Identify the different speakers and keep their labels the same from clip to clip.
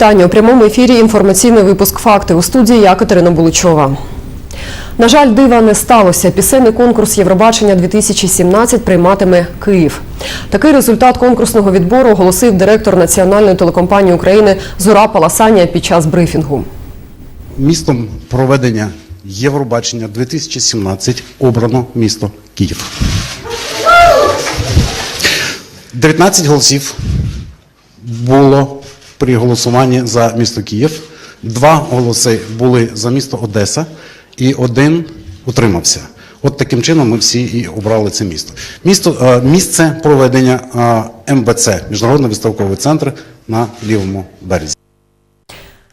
Speaker 1: вітання у прямому ефірі. Інформаційний випуск факти у студії я Катерина Буличова. На жаль, дива не сталося. Пісенний конкурс Євробачення 2017 прийматиме Київ. Такий результат конкурсного відбору оголосив директор національної телекомпанії України Зура Паласанія під час брифінгу.
Speaker 2: Містом проведення Євробачення 2017 обрано місто Київ. 19 голосів було при голосуванні за місто Київ. Два голоси були за місто Одеса і один утримався. От таким чином ми всі і обрали це місто. Місто е, місце проведення е, МВЦ Міжнародний виставковий центр на лівому березі.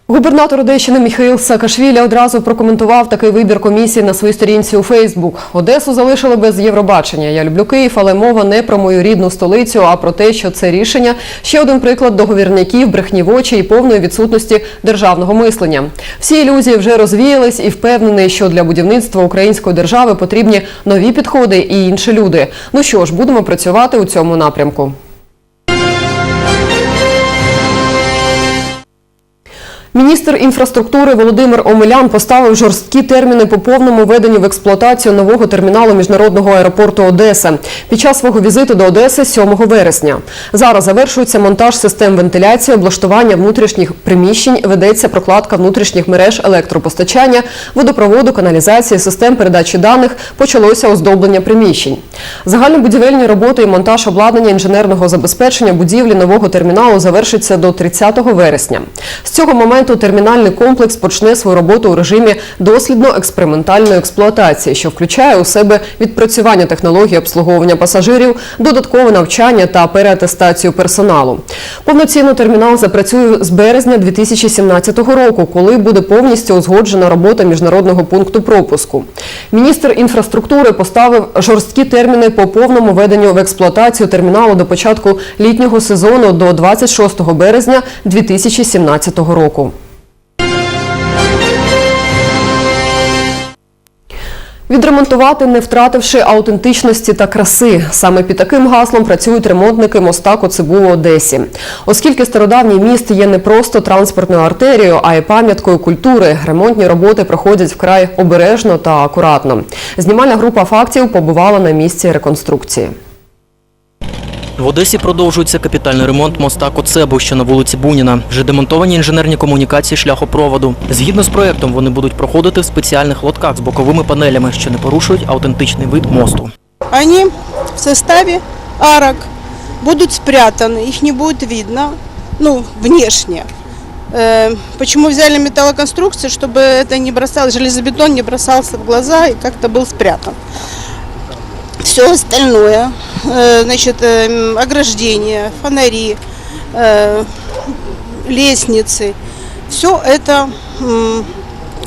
Speaker 1: Губернатор Одещини Міхаїл Саакашвілі одразу прокоментував такий вибір комісії на своїй сторінці у Фейсбук. Одесу залишили без Євробачення. Я люблю Київ, але мова не про мою рідну столицю, а про те, що це рішення ще один приклад договірників, очі і повної відсутності державного мислення. Всі ілюзії вже розвіялись і впевнений, що для будівництва української держави потрібні нові підходи і інші люди. Ну що ж, будемо працювати у цьому напрямку. Міністр інфраструктури Володимир Омелян поставив жорсткі терміни по повному введенню в експлуатацію нового терміналу міжнародного аеропорту Одеса під час свого візиту до Одеси 7 вересня. Зараз завершується монтаж систем вентиляції, облаштування внутрішніх приміщень, ведеться прокладка внутрішніх мереж електропостачання, водопроводу, каналізації, систем передачі даних. Почалося оздоблення приміщень. Загальнобудівельні роботи і монтаж обладнання інженерного забезпечення будівлі нового терміналу завершиться до 30 вересня. З цього моменту термінальний комплекс почне свою роботу у режимі дослідно-експериментальної експлуатації, що включає у себе відпрацювання технологій обслуговування пасажирів, додаткове навчання та переатестацію персоналу. Повноцінно термінал запрацює з березня 2017 року, коли буде повністю узгоджена робота міжнародного пункту пропуску. Міністр інфраструктури поставив жорсткі терміни по повному веденню в експлуатацію терміналу до початку літнього сезону до 26 березня 2017 року. Відремонтувати, не втративши аутентичності та краси. Саме під таким гаслом працюють ремонтники моста Коцебу у Одесі. Оскільки стародавній міст є не просто транспортною артерією, а й пам'яткою культури, ремонтні роботи проходять вкрай обережно та акуратно. Знімальна група фактів побувала на місці реконструкції.
Speaker 3: В Одесі продовжується капітальний ремонт моста Коцебу, що на вулиці Буніна. Вже демонтовані інженерні комунікації шляхопроводу. Згідно з проектом, вони будуть проходити в спеціальних лотках з боковими панелями, що не порушують аутентичний вид мосту.
Speaker 4: Они в составе арок будут спрятаны, их не будет видно, ну, внешне. Э, Почему взяли металлоконструкции, чтобы это не бросалось, железобетон не бросался в глаза и как-то был спрятан. Все остальное, э, значит, э, м, ограждения, фонари, э, лестницы, все это м,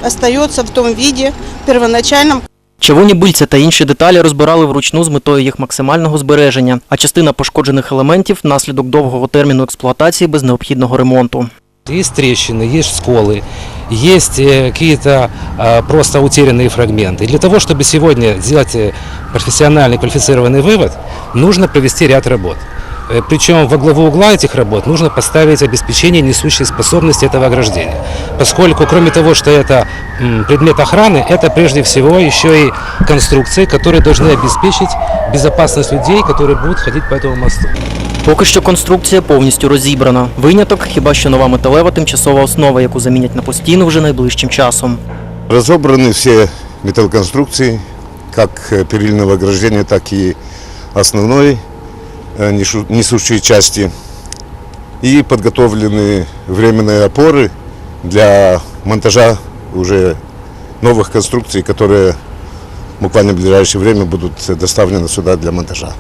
Speaker 4: остается в том виде первоначальном,
Speaker 3: Чавунні бильця та інші деталі розбирали вручну з метою їх максимального збереження, а частина пошкоджених елементів внаслідок довгого терміну експлуатації без необхідного ремонту.
Speaker 5: Есть трещины, есть сколы, есть э, какие-то а, просто утерянные фрагменты. И для того, чтобы сегодня сделать э, профессиональный квалифицированный вывод, нужно провести ряд работ. Э, Причем во главу угла этих работ нужно поставить обеспечение несущей способности этого ограждения. Поскольку, кроме того, что это м, предмет охраны, это прежде всего еще и конструкции, которые должны обеспечить безопасность людей, которые будут ходить по этому мосту.
Speaker 3: Поки що конструкція повністю розібрана. Виняток хіба що нова металева тимчасова основа, яку замінять на постійну вже найближчим часом.
Speaker 6: Разобраны все металлоконструкции, как э, перильного ограждения, так и основной э, нешу- несущей части. И подготовлены временные опоры для монтажа уже новых конструкций, которые буквально в ближайшее время будут доставлены сюда для монтажа.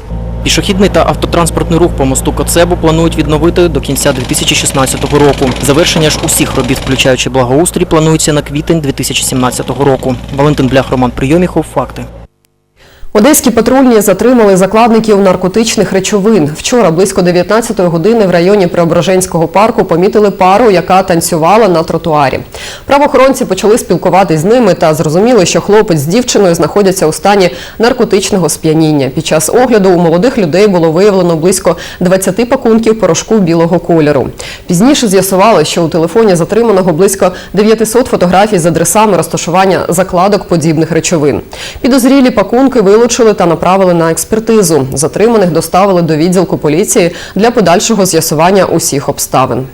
Speaker 3: Пішохідний та автотранспортний рух по мосту Коцебу планують відновити до кінця 2016 року. Завершення ж усіх робіт, включаючи благоустрій, планується на квітень 2017 року. Валентин Блях, Роман Прийоміхов. Факти.
Speaker 1: Одеські патрульні затримали закладників наркотичних речовин. Вчора близько 19 години в районі Преображенського парку помітили пару, яка танцювала на тротуарі. Правоохоронці почали спілкуватись з ними та зрозуміли, що хлопець з дівчиною знаходяться у стані наркотичного сп'яніння. Під час огляду у молодих людей було виявлено близько 20 пакунків порошку білого кольору. Пізніше з'ясували, що у телефоні затриманого близько 900 фотографій з адресами розташування закладок подібних речовин. Підозрілі пакунки вилучили та направили на експертизу. Затриманих доставили до відділку поліції для подальшого з'ясування усіх обставин.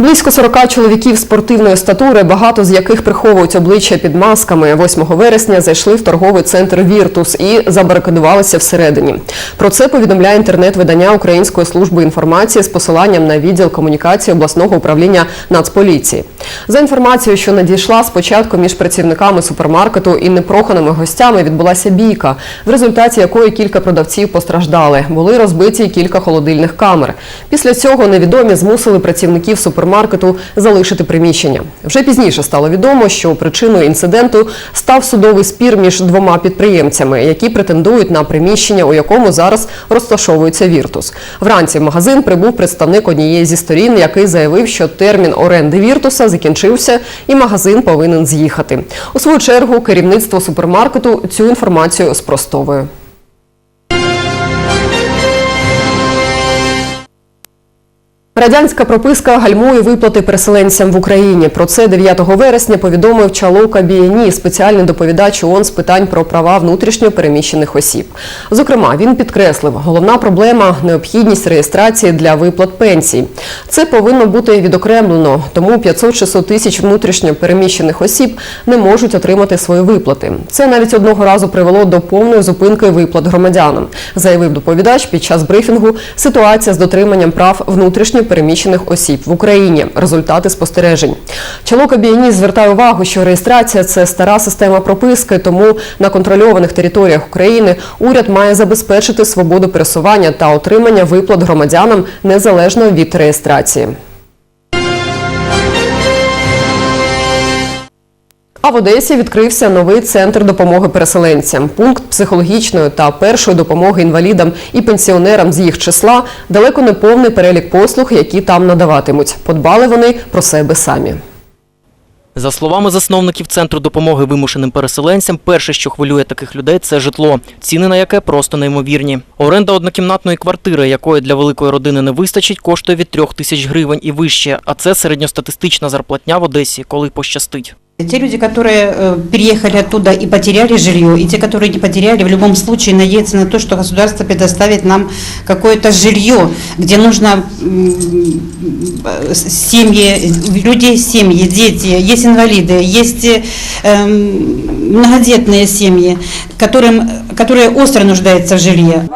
Speaker 1: Близько 40 чоловіків спортивної статури, багато з яких приховують обличчя під масками, 8 вересня зайшли в торговий центр Віртус і забарикадувалися всередині. Про це повідомляє інтернет-видання Української служби інформації з посиланням на відділ комунікації обласного управління Нацполіції. За інформацією, що надійшла спочатку між працівниками супермаркету і непроханими гостями, відбулася бійка, в результаті якої кілька продавців постраждали. Були розбиті кілька холодильних камер. Після цього невідомі змусили працівників супермаркету залишити приміщення. Вже пізніше стало відомо, що причиною інциденту став судовий спір між двома підприємцями, які претендують на приміщення, у якому зараз розташовується Віртус. Вранці в магазин прибув представник однієї зі сторін, який заявив, що термін оренди Віртуса закінчився і магазин повинен з'їхати. У свою чергу керівництво супермаркету цю інформацію спростовує. Радянська прописка гальмує виплати переселенцям в Україні. Про це 9 вересня повідомив Чалока Бієні, спеціальний доповідач ООН з питань про права внутрішньо переміщених осіб. Зокрема, він підкреслив, головна проблема необхідність реєстрації для виплат пенсій. Це повинно бути відокремлено, тому 500-600 тисяч внутрішньо переміщених осіб не можуть отримати свої виплати. Це навіть одного разу привело до повної зупинки виплат громадянам, заявив доповідач під час брифінгу. Ситуація з дотриманням прав внутрішньо переміщених осіб в Україні. Результати спостережень. Чолока Біаніс звертає увагу, що реєстрація це стара система прописки, тому на контрольованих територіях України уряд має забезпечити свободу пересування та отримання виплат громадянам незалежно від реєстрації. А в Одесі відкрився новий центр допомоги переселенцям. Пункт психологічної та першої допомоги інвалідам і пенсіонерам з їх числа далеко не повний перелік послуг, які там надаватимуть. Подбали вони про себе самі.
Speaker 3: За словами засновників центру допомоги вимушеним переселенцям, перше, що хвилює таких людей, це житло, ціни на яке просто неймовірні. Оренда однокімнатної квартири, якої для великої родини не вистачить, коштує від трьох тисяч гривень і вище. А це середньостатистична зарплатня в Одесі, коли пощастить.
Speaker 7: Те люди, которые э, переехали оттуда и потеряли жилье, и те, которые не потеряли, в любом случае надеются на то, что государство предоставит нам какое-то жилье, где нужно м, э, семьи, людей семьи, дети, есть инвалиды, есть э, эм, многодетные семьи, которым, которые остро нуждаются в жилье.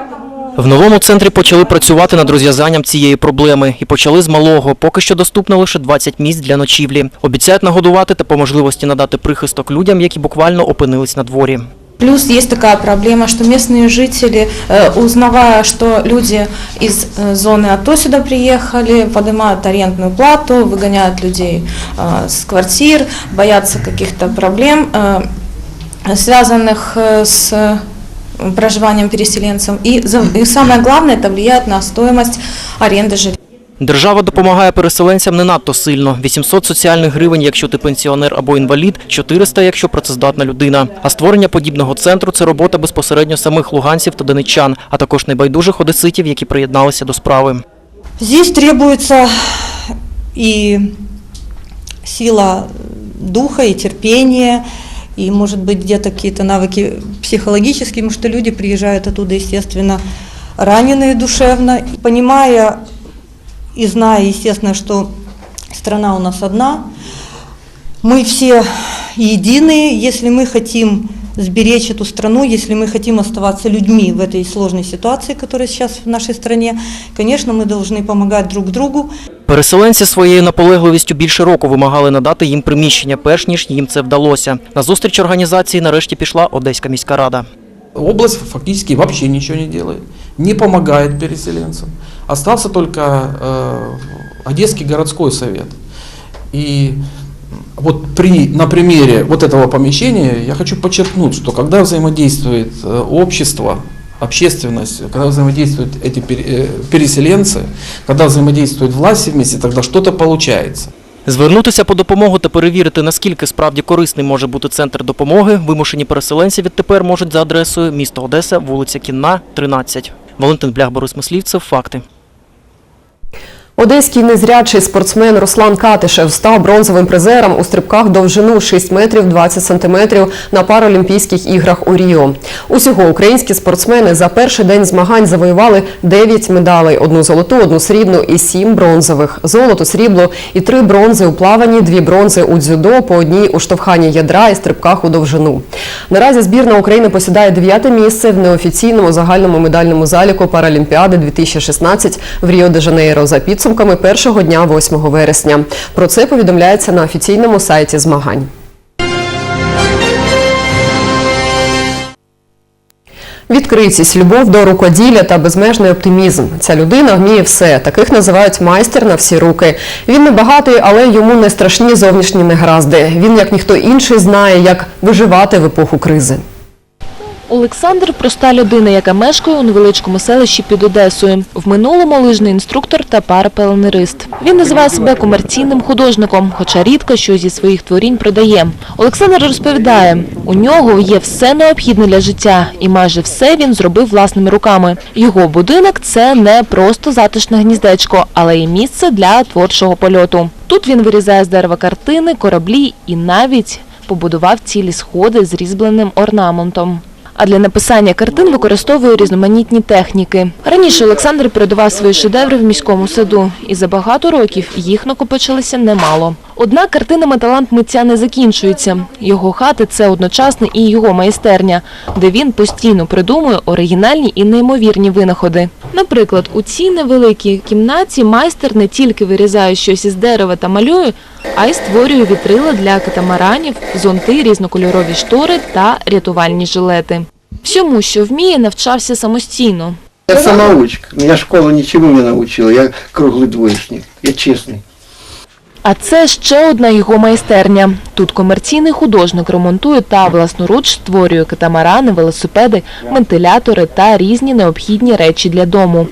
Speaker 3: В новому центрі почали працювати над розв'язанням цієї проблеми і почали з малого. Поки що доступно лише 20 місць для ночівлі. Обіцяють нагодувати та по можливості надати прихисток людям, які буквально опинились на дворі.
Speaker 8: Плюс есть такая проблема, что местные жители, э, узнавая, что люди из э, зоны АТО сюда приехали, поднимают арендную плату, выгоняют людей э, с квартир, боятся каких-то проблем, э, связанных э, с проживанием переселенцев. И, и самое главное, это влияет на стоимость аренды жилья.
Speaker 3: Держава допомагає переселенцям не надто сильно. 800 соціальних гривень, якщо ти пенсіонер або інвалід, 400, якщо працездатна людина. А створення подібного центру це робота безпосередньо самих луганців та донеччан, а також небайдужих одеситів, які приєдналися до справи.
Speaker 9: Здесь требуется и сила духа, и терпение, и, может быть, где-то какие-то навыки психологические, потому что люди приезжают оттуда, естественно, раненые душевно, понимая и зная, естественно, что страна у нас одна, мы все единые, если мы хотим сберечь эту страну, если мы хотим оставаться людьми в этой сложной ситуации, которая сейчас в нашей стране, конечно, мы должны помогать друг другу,
Speaker 3: Переселенці своєю наполегливістю більше року вимагали надати їм приміщення, перш ніж їм це вдалося. На зустріч організації нарешті пішла Одеська міська рада.
Speaker 10: Область фактически вообще ничего не делает, не помогает переселенцам. Остался только э, Одесский городской совет. И вот при, на примере вот этого помещения я хочу подчеркнуть, что когда взаимодействует э, общество, общественность, когда взаимодействуют эти пере- э, переселенцы, когда взаимодействует власть вместе, тогда что-то получается.
Speaker 3: Звернутися по допомогу та перевірити, наскільки справді корисний може бути центр допомоги, вимушені переселенці відтепер можуть за адресою місто Одеса, вулиця Кінна, 13. Валентин Блях, Борис Мислівцев, Факти.
Speaker 1: Одеський незрячий спортсмен Руслан Катишев став бронзовим призером у стрибках довжину 6 метрів 20 сантиметрів на Паралімпійських іграх у Ріо. Усього українські спортсмени за перший день змагань завоювали 9 медалей: одну золоту, одну срібну і 7 бронзових. Золото, срібло і 3 бронзи у плаванні, 2 бронзи у дзюдо, по одній у штовханні ядра і стрибках у довжину. Наразі збірна України посідає дев'яте місце в неофіційному загальному медальному заліку Паралімпіади 2016 в Ріо-де-Жанейро за підсумками першого дня 8 вересня. Про це повідомляється на офіційному сайті змагань. Відкритість, любов до рукоділля та безмежний оптимізм. Ця людина вміє все. Таких називають майстер на всі руки. Він не багатий, але йому не страшні зовнішні негаразди. Він, як ніхто інший, знає, як виживати в епоху кризи.
Speaker 11: Олександр – проста людина, яка мешкає у невеличкому селищі під Одесою. В минулому лижний інструктор та парапеленирист. Він називає себе комерційним художником, хоча рідко що зі своїх творінь продає. Олександр розповідає, у нього є все необхідне для життя, і майже все він зробив власними руками. Його будинок – це не просто затишне гніздечко, але й місце для творчого польоту. Тут він вирізає з дерева картини, кораблі і навіть побудував цілі сходи з різьбленим орнаментом. А для написання картин використовує різноманітні техніки. Раніше Олександр передавав свої шедеври в міському саду, і за багато років їх накопичилося немало. Однак картинами талант митця не закінчується. Його хати це одночасно і його майстерня, де він постійно придумує оригінальні і неймовірні винаходи. Наприклад, у цій невеликій кімнаті майстер не тільки вирізає щось із дерева та малює, а й створює вітрила для катамаранів, зонти, різнокольорові штори та рятувальні жилети. Всьому, що вміє, навчався самостійно.
Speaker 12: Я самоучка. Меня школа ничему не научила. Я круглый двоечник. Я честный.
Speaker 11: А це ще одна його майстерня. Тут комерційний художник ремонтує та власноруч створює катамарани, велосипеди, вентилятори та різні необхідні речі для дому.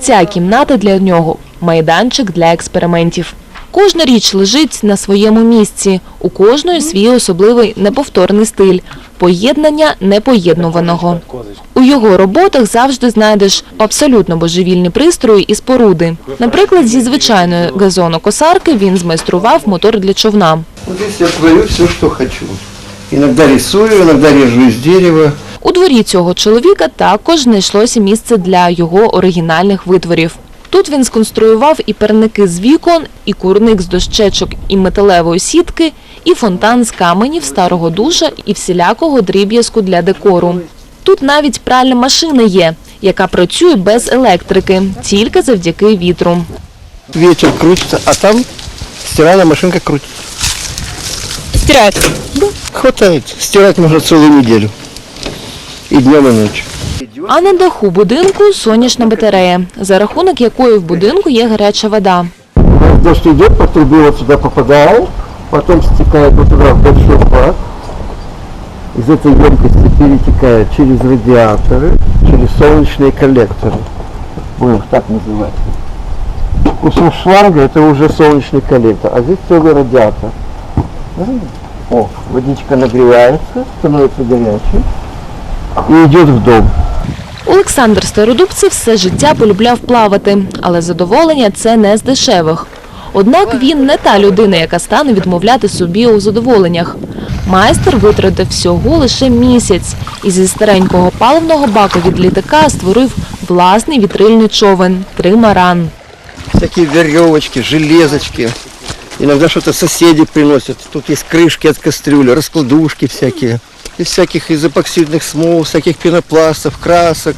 Speaker 11: Ця кімната для нього майданчик для експериментів. Кожна річ лежить на своєму місці. У кожної свій особливий неповторний стиль поєднання непоєднуваного. У його роботах завжди знайдеш абсолютно божевільні пристрої і споруди. Наприклад, зі звичайної газонокосарки він змайстрував мотор для човна.
Speaker 12: Здесь я творю все, что хочу. Иногда рисую, иногда режу из дерева.
Speaker 11: У дворі цього чоловіка також знайшлося місце для його оригінальних витворів. Тут він сконструював і перники з вікон, і курник з дощечок і металевої сітки, і фонтан з каменів, старого душа і всілякого дріб'язку для декору. Тут навіть пральна машина є, яка працює без електрики, тільки завдяки вітру.
Speaker 12: Ветер крутится, а там стиральная машинка крутится.
Speaker 11: Стирает.
Speaker 12: Хватает. Стирать можно целую неделю. И днем, и ночью.
Speaker 11: А на даху будинку сонячна батарея, за рахунок якої в будинку є гаряча вода.
Speaker 12: Дождь идет, по трубе вот сюда попадает, потом стекает вот туда в большой бак. Из этой емкости перетекает через радиаторы, через солнечные коллекторы. Будем их так называть. Кусок шланга это уже солнечный коллектор, а здесь целый радиатор. О, водичка нагревается, становится горячей и идет в дом.
Speaker 11: Олександр Стародубцев все життя полюбляв плавати, але задоволення це не з дешевих. Однак він не та людина, яка стане відмовляти собі у задоволеннях. Майстер витратив всього лише місяць і зі старенького паливного баку від літака створив власний вітрильний човен тримаран.
Speaker 12: всякие веревочки, железочки. Иногда что-то соседи приносят. Тут есть крышки от кастрюли, раскладушки всякие Из всяких из эпоксидных смол, всяких пенопластов, красок,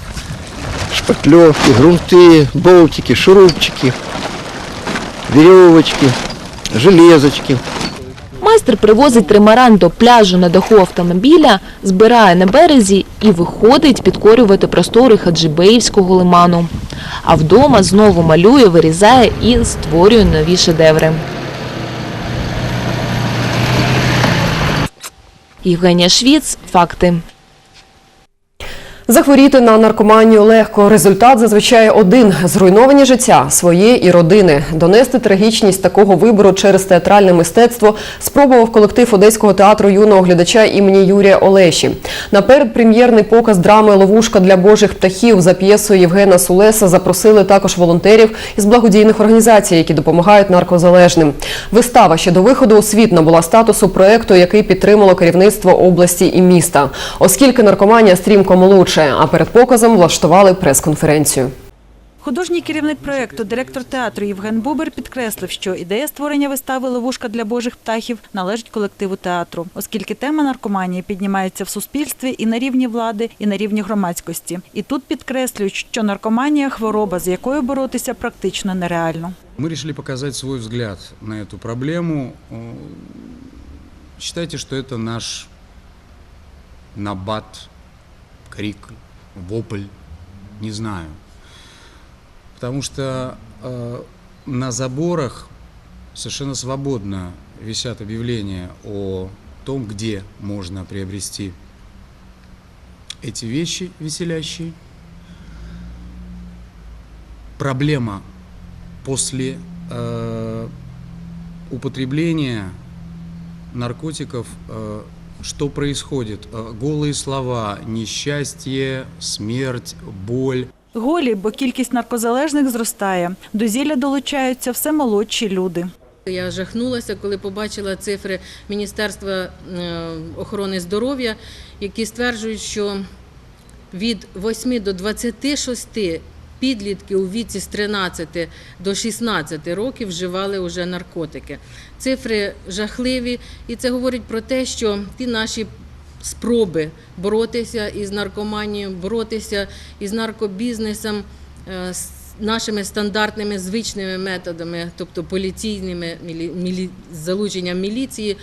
Speaker 12: шпатлевки, грунты, болтики, шурупчики, веревочки, железочки.
Speaker 11: Майстер привозить тримаран до пляжу на даху автомобіля, збирає на березі і виходить підкорювати простори Хаджибеївського лиману. А вдома знову малює, вирізає і створює нові шедеври. Євгенія Швіц. Факти.
Speaker 1: Захворіти на наркоманію легко. Результат зазвичай один – зруйновані життя, своє і родини. Донести трагічність такого вибору через театральне мистецтво спробував колектив Одеського театру юного глядача імені Юрія Олеші. На передпрем'єрний показ драми «Ловушка для божих птахів» за п'єсою Євгена Сулеса запросили також волонтерів із благодійних організацій, які допомагають наркозалежним. Вистава ще до виходу у світ набула статусу проекту, який підтримало керівництво області і міста. Оскільки наркоманія стрімко молодше, а перед показом влаштували прес-конференцію.
Speaker 13: Художній керівник проєкту, директор театру Євген Бубер підкреслив, що ідея створення вистави «Ловушка для божих птахів» належить колективу театру, оскільки тема наркоманії піднімається в суспільстві і на рівні влади, і на рівні громадськості. І тут підкреслюють, що наркоманія – хвороба, з якою боротися практично нереально.
Speaker 14: Мы решили показать свой взгляд на эту проблему. Э, Считайте, что это наш набат, Крик, вопль, не знаю. Потому что э, на заборах совершенно свободно висят объявления о том, где можно приобрести эти вещи веселящие. Проблема после э, употребления наркотиков, э, что происходит? Э, голые слова, несчастье, смерть, боль.
Speaker 13: Голі, бо кількість наркозалежних зростає. До зілля долучаються все молодші люди.
Speaker 15: Я жахнулася, коли побачила цифри Міністерства е, охорони здоров'я, які стверджують, що від 8 до 26 підлітки у віці з 13 до 16 років вживали вже наркотики. Цифри жахливі, і це говорить про те, що ті наші спроби боротися із наркоманією, боротися із наркобізнесом е, з нашими стандартними звичними методами, тобто поліційними залученням міліції,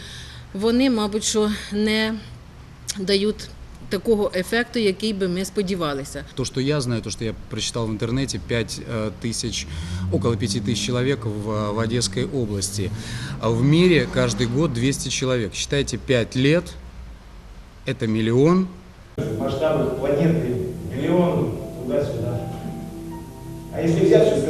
Speaker 15: вони, мабуть, що не дають такого ефекту, який би ми сподівалися.
Speaker 14: То, что я знаю, то, что я прочитал в интернете, 5 э, тысяч, около 5 тысяч человек в, в Одесской области. А в мире каждый год 200 человек. Считайте, 5 лет – это миллион.
Speaker 16: масштабы планеты, миллион туда-сюда. А если взять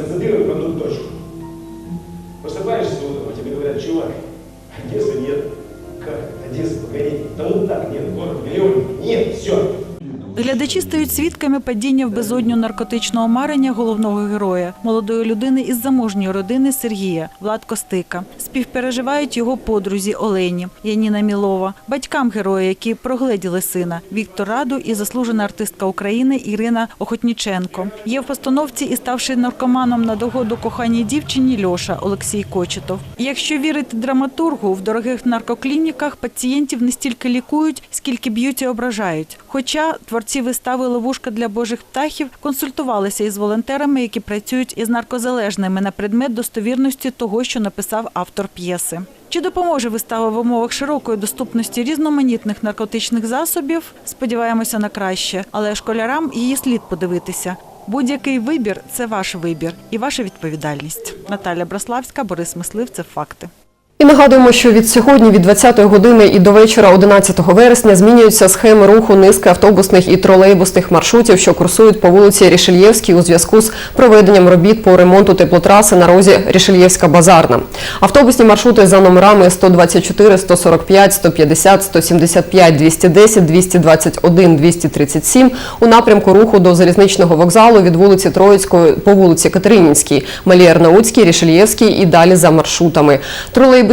Speaker 13: Глядачі стають свідками падіння в безодню наркотичного марення головного героя, молодої людини із заможньої родини Сергія Влад Костика. Співпереживають його подрузі Олені Яніна Мілова, батькам героя, які прогледіли сина Віктор Раду і заслужена артистка України Ірина Охотніченко. Є в постановці і ставши наркоманом на догоду коханій дівчині Льоша Олексій Кочетов. Якщо вірити драматургу, в дорогих наркоклініках пацієнтів не стільки лікують, скільки б'ють і ображають. Хоча творці вистави Ловушка для божих птахів консультувалися із волонтерами, які працюють із наркозалежними на предмет достовірності того, що написав автор п'єси. Чи допоможе вистава в умовах широкої доступності різноманітних наркотичних засобів? Сподіваємося на краще, але школярам її слід подивитися. Будь-який вибір це ваш вибір і ваша відповідальність. Наталя Браславська, Борис Мислив. Це факти.
Speaker 1: І нагадуємо, що від сьогодні, від 20-ї години і до вечора 11 вересня змінюються схеми руху низки автобусних і тролейбусних маршрутів, що курсують по вулиці Рішельєвській у зв'язку з проведенням робіт по ремонту теплотраси на розі Рішельєвська-Базарна. Автобусні маршрути за номерами 124, 145, 150, 175, 210, 221, 237 у напрямку руху до залізничного вокзалу від вулиці Троїцької по вулиці Катеринінській, Малій Арнаутській, Рішельєвській і далі за маршрутами.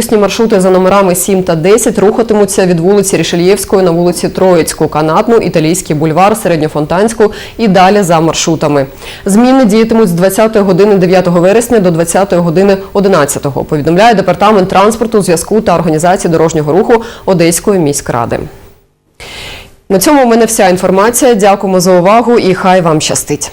Speaker 1: Тролейбусні маршрути за номерами 7 та 10 рухатимуться від вулиці Рішельєвської на вулиці Троїцьку, Канатну, Італійський бульвар, Середньофонтанську і далі за маршрутами. Зміни діятимуть з 20 години 9 вересня до 20 години 11, повідомляє Департамент транспорту, зв'язку та організації дорожнього руху Одеської міськради. На цьому в мене вся інформація. Дякуємо за увагу і хай вам щастить.